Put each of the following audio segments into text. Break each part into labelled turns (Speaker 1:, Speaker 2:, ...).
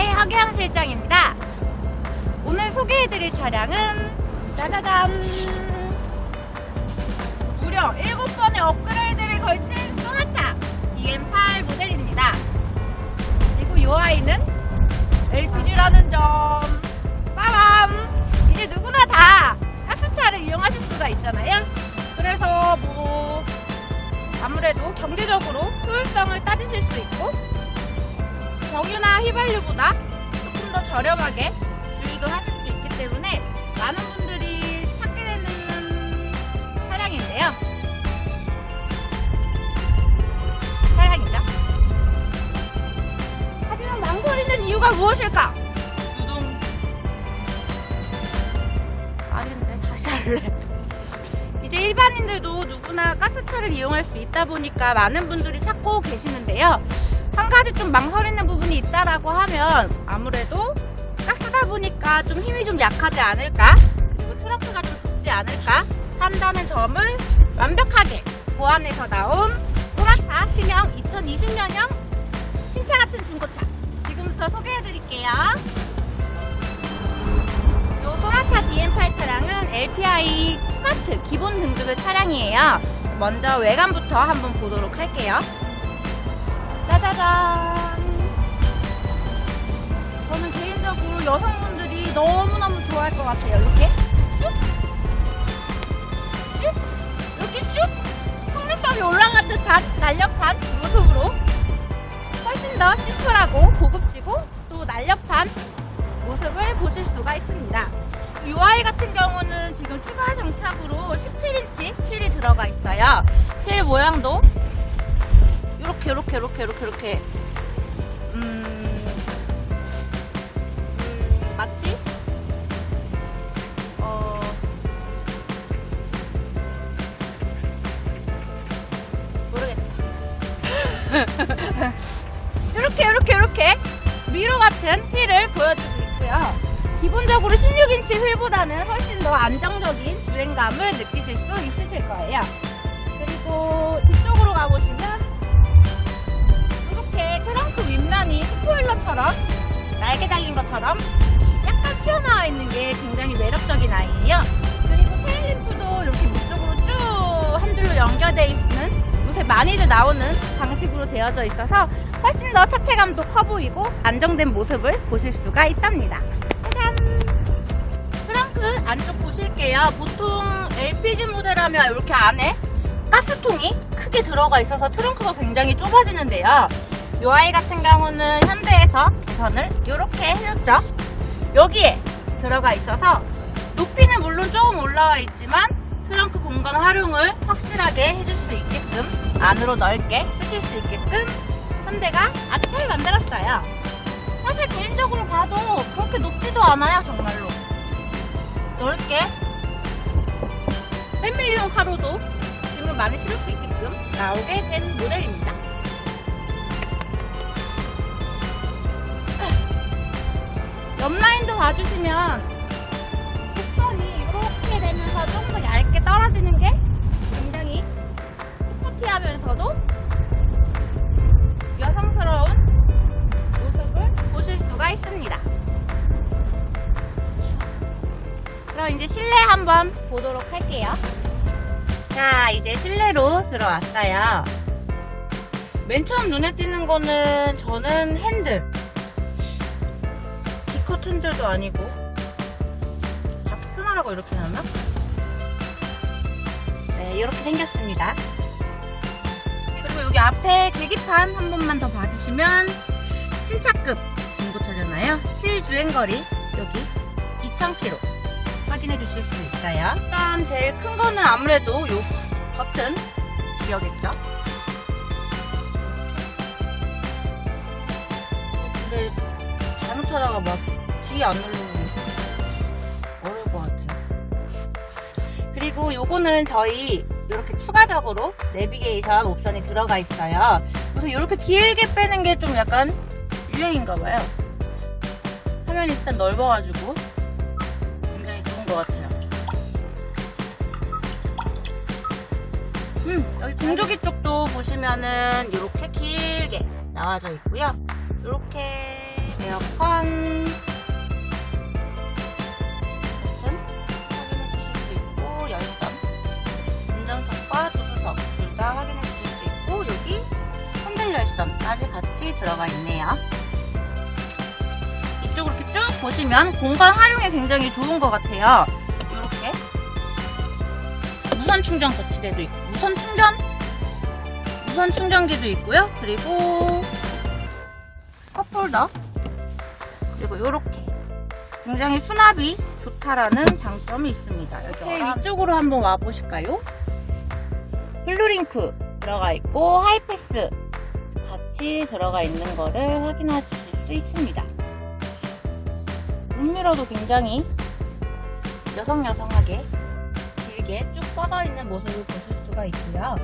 Speaker 1: 네, 허경 실장입니다. 오늘 소개해드릴 차량은 짜자잔! 무려 7번의 업그레이드를 걸친 소나타 DM8 모델입니다. 그리고 이 아이는 LPG라는 점. 빠밤! 이제 누구나 다 가스차를 이용하실 수가 있잖아요. 그래서 뭐 아무래도 경제적으로 효율성을 따지실 수 있고 정유나 휘발유보다 조금 더 저렴하게 주유도 하실 수 있기 때문에 많은 분들이 찾게 되는 차량인데요. 차량이죠. 하지만 망설이는 이유가 무엇일까? 두둥. 아닌데 다시 할래. 이제 일반인들도 누구나 가스차를 이용할 수 있다 보니까 많은 분들이 찾고 계시는데요. 한 가지 좀 망설이는 부분이 있다라고 하면 아무래도 가스다 보니까 좀 힘이 좀 약하지 않을까? 그리고 트렁크가 좀 좁지 않을까? 한다는 점을 완벽하게 보완해서 나온 소나타 신형 2020년형 신차 같은 중고차 지금부터 소개해드릴게요. 요 소나타 DM8 차량은 LPI 스마트 기본 등급의 차량이에요. 먼저 외관부터 한번 보도록 할게요. 짜자잔. 저는 개인적으로 여성분들이 너무너무 좋아할 것 같아요. 이렇게 슉! 슉! 이렇게 슉! 속눈썹이 올라간 듯한 날렵한 모습으로 훨씬 더 심플하고 고급지고 또 날렵한 모습을 보실 수가 있습니다. 이 아이 같은 경우는 지금 추가 장착으로 17인치 휠이 들어가 있어요. 휠 모양도 이렇게 이렇게 이렇게 이렇게 음, 음, 마치 어 모르겠다. 이렇게 이렇게 이렇게 미로 같은 휠을 보여주고 있고요. 기본적으로 16인치 휠보다는 훨씬 더 안정적인 주행감을 느끼실 수 있으실 거예요. 그리고 뒤쪽으로 가보시면 스포일러처럼 날개 달린 것처럼 약간 튀어나와 있는 게 굉장히 매력적인 아이예요. 그리고 테일램프도 이렇게 위쪽으로 쭉 한 줄로 연결되어 있는 요새 많이들 나오는 방식으로 되어져 있어서 훨씬 더 차체감도 커 보이고 안정된 모습을 보실 수가 있답니다. 짜잔! 트렁크 안쪽 보실게요. 보통 LPG 모델하면 이렇게 안에 가스통이 크게 들어가 있어서 트렁크가 굉장히 좁아지는데요. 이 아이 같은 경우는 현대에서 개선을 이렇게 해줬죠. 여기에 들어가 있어서 높이는 물론 조금 올라와 있지만 트렁크 공간 활용을 확실하게 해줄 수 있게끔 안으로 넓게 쓰실 수 있게끔 현대가 잘 만들었어요. 사실 개인적으로 봐도 그렇게 높지도 않아요 정말로 넓게 팬밀리온 카로도 짐을 많이 실을 수 있게끔 나오게 된 모델입니다. 봐주시면 곡선이 이렇게 되면서 좀더 얇게 떨어지는 게 굉장히 스포티하면서도 여성스러운 모습을 보실 수가 있습니다. 그럼 이제 실내 한번 보도록 할게요. 자, 이제 실내로 들어왔어요. 맨 처음 눈에 띄는 거는 저는 핸들. 핸들도 아니고. 자꾸 끊으라고 이렇게 놨나? 네, 이렇게 생겼습니다. 그리고 여기 앞에 계기판 한 번만 더 봐주시면 신차급 중고차잖아요. 실주행거리 여기 2,000km 확인해 주실 수 있어요. 일단 제일 큰 거는 아무래도 요 버튼 기어겠죠. 근데 잘못하다가 막 뒤에 안 누르면 어려울 것 같아요. 그리고 요거는 저희 이렇게 추가적으로 내비게이션 옵션이 들어가 있어요. 그래서 이렇게 길게 빼는 게 좀 약간 유행인가 봐요. 화면이 일단 넓어가지고 굉장히 좋은 것 같아요. 음, 여기 공조기 쪽도 보시면은 이렇게 길게 나와져 있고요. 이렇게 에어컨 까지 같이 들어가 있네요. 이쪽으로 이렇게 쭉 보시면 공간 활용에 굉장히 좋은 것 같아요. 이렇게 무선 충전 거치대도 있고 무선 충전 무선 충전기도 있고요. 그리고 컵홀더 그리고 이렇게 굉장히 수납이 좋다라는 장점이 있습니다. 이렇게 위쪽으로 한번 와 보실까요? 블루링크 들어가 있고 하이패스 같이 들어가 있는 거를 확인하실 수 있습니다. 룸미러도 굉장히 여성여성하게 길게 쭉 뻗어 있는 모습을 보실 수가 있고요.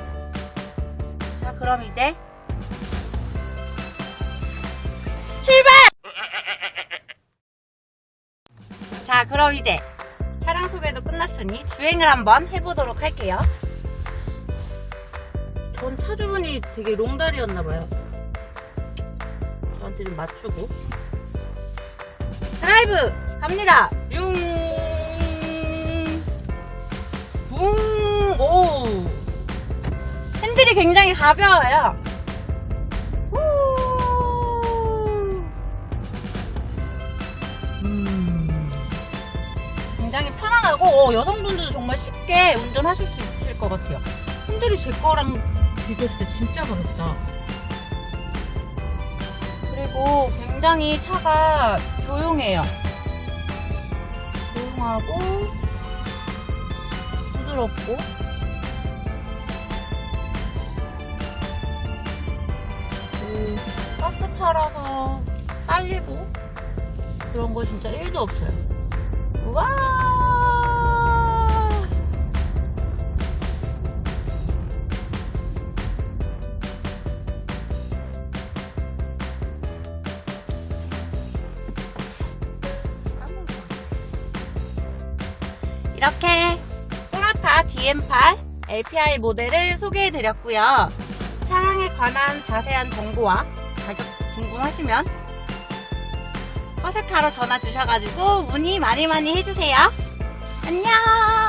Speaker 1: 자, 그럼 이제 출발! 자, 그럼 이제 차량 소개도 끝났으니 주행을 한번 해보도록 할게요. 전 차주분이 되게 롱다리였나봐요. 좀 맞추고. 드라이브! 갑니다! 융! 붕! 오! 핸들이 굉장히 가벼워요. 후! 음. 굉장히 편안하고 어, 여성분들도 정말 쉽게 운전하실 수 있을 것 같아요. 핸들이 제 거랑 비교했을 때 진짜 가볍다. 그리고 굉장히 차가 조용해요. 조용하고 부드럽고 그 가스차라서 딸리고 그런 거 진짜 1도 없어요. 와! 이렇게 소나타 DM8 LPI 모델을 소개해드렸고요. 차량에 관한 자세한 정보와 가격 궁금하시면 컨설타로 전화 주셔가지고 문의 많이 많이 해주세요. 안녕!